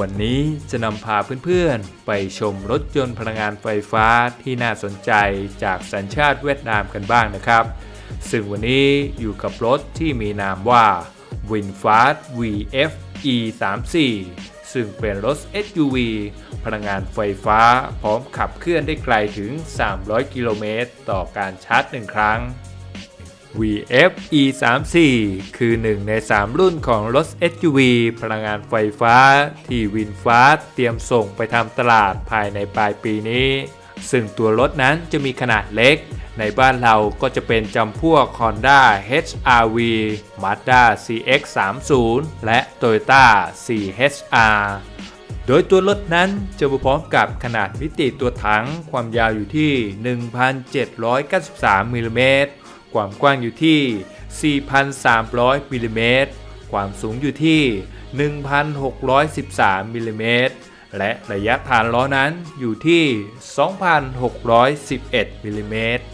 วันนี้จะนำพาเพื่อนๆ ไปชมรถยนต์พลังงานไฟฟ้าที่น่าสนใจจากสัญชาติเวียดนามกันบ้างนะครับ ซึ่งวันนี้อยู่กับรถที่มีนามว่า WinFast VF E34 ซึ่งเป็นรถ SUV พลังงานไฟฟ้าพร้อมขับเคลื่อนได้ไกลถึง 300 กิโลเมตรต่อการชาร์จ 1 ครั้ง VF E34 คือหนึ่งใน 3 รุ่นของรถ SUV พลังงานไฟฟ้า ที่ VinFast เตรียมส่งไปทำตลาดภายในปลายปีนี้ ซึ่งตัวรถนั้นจะมีขนาดเล็ก ในบ้านเราก็จะเป็นจำพวก Honda HR-V Mazda CX-30 และ Toyota CHR โดยตัวรถนั้นจะมาพร้อมกับขนาดมิติตัวถังความยาวอยู่ที่ 1,793มิลลิเมตร ความกว้างอยู่ที่ 4,300มิลลิเมตร ความสูงอยู่ที่ 1,613มิลลิเมตร และระยะฐานล้อนั้นอยู่ที่ 2,611มิลลิเมตร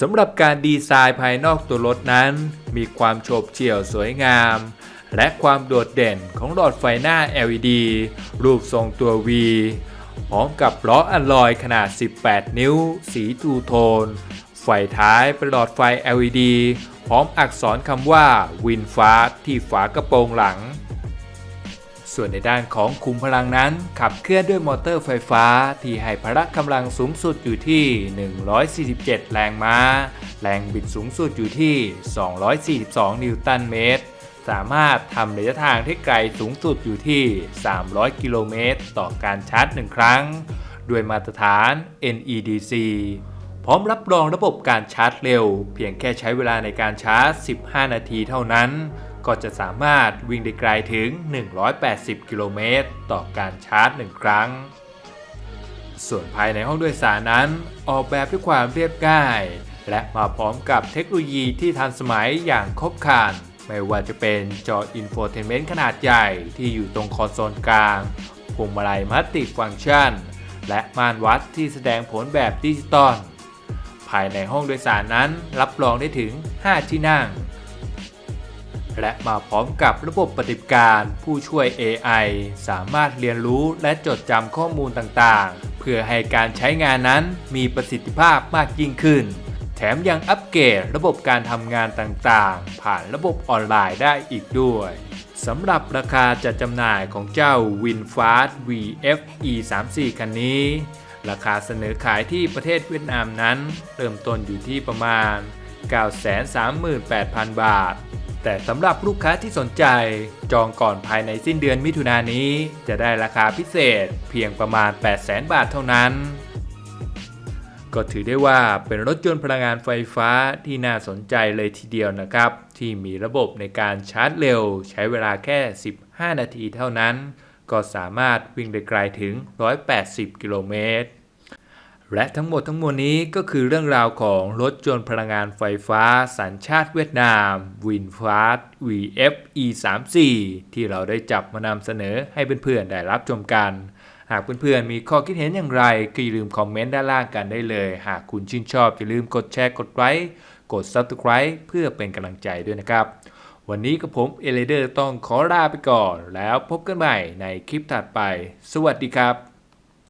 สำหรับการดีไซน์ภายนอกตัวรถนั้น มีความโฉบเฉี่ยวสวยงาม และความโดดเด่นของหลอดไฟหน้า LED รูปทรงตัว V พร้อมกับล้ออัลลอยขนาด 18 นิ้ว สีทูโทน ไฟท้ายเป็นหลอดไฟ LED พร้อมอักษรคำว่า WinFast ที่ฝากระโปรงหลัง ส่วนในด้านของคุมพลังนั้น ขับเคลื่อนด้วยมอเตอร์ไฟฟ้าที่ให้พละกำลังสูงสุดอยู่ที่ 147 แรงม้า แรงบิดสูงสุดอยู่ที่ 242 นิวตันเมตร สามารถทำระยะทางที่ไกลสูงสุดอยู่ที่ 300 กิโลเมตร ต่อการชาร์จ 1 ครั้ง ด้วยมาตรฐาน NEDC พร้อมรับรองระบบการชาร์จเร็ว เพียงแค่ใช้เวลาในการชาร์จ 15 นาทีเท่านั้น ก็จะสามารถวิ่งได้ไกลถึง 180 กิโลเมตรต่อการชาร์จ 1 ครั้ง ส่วนภายในห้องโดยสารนั้น ออกแบบด้วยความเรียบง่าย และมาพร้อมกับเทคโนโลยีที่ทันสมัยอย่างครบครันไม่ว่าจะเป็นจออินโฟเทนเมนต์ขนาดใหญ่ที่อยู่ตรงคอนโซลกลางพวงมาลัยมัลติฟังก์ชัน และม่านวัดที่แสดงผลแบบดิจิตอล ภายในห้องโดยสารนั้นรับรองได้ถึง 5 ที่นั่ง และมาพร้อมกับระบบปฏิบัติการผู้ช่วย AI สามารถเรียนรู้และจดจำข้อมูลต่างๆ เพื่อให้การใช้งานนั้นมีประสิทธิภาพมากยิ่งขึ้น แถมยังอัปเกรดระบบการทำงานต่างๆ ผ่านระบบออนไลน์ได้อีกด้วยสำหรับราคาจัดจำหน่ายของเจ้า WinFast VF E34 คันนี้ ราคาเสนอขายที่ประเทศเวียดนามนั้น เริ่มต้นอยู่ที่ประมาณ 938,000 บาท แต่สำหรับลูกค้าที่สนใจจองก่อนภายในสิ้นเดือนมิถุนายนนี้ จะได้ราคาพิเศษเพียงประมาณ 800,000 บาทเท่านั้น ก็ถือได้ว่าเป็นรถยนต์พลังงานไฟฟ้าที่น่าสนใจเลยทีเดียวนะครับ ที่มีระบบในการชาร์จเร็ว ใช้เวลาแค่ 15 นาทีเท่านั้น ก็สามารถวิ่งได้ไกลถึง 180 กิโลเมตร และทั้งหมดทั้งมวลนี้ก็คือเรื่องราวของรถยนต์พลังงานไฟฟ้าสัญชาติเวียดนาม WinFast VF E34 ที่เราได้จับมานำเสนอให้เพื่อนๆได้รับชมกัน หากเพื่อนๆมีข้อคิดเห็นอย่างไรก็อย่าลืมคอมเมนต์ด้านล่างกันได้เลย หากคุณชื่นชอบอย่าลืมกดแชร์กดไลค์กด Subscribe เพื่อเป็นกำลังใจด้วยนะครับ วันนี้กับผมเอเลเดอร์ต้องขอลาไปก่อน แล้วพบกันใหม่ในคลิปถัดไป สวัสดีครับ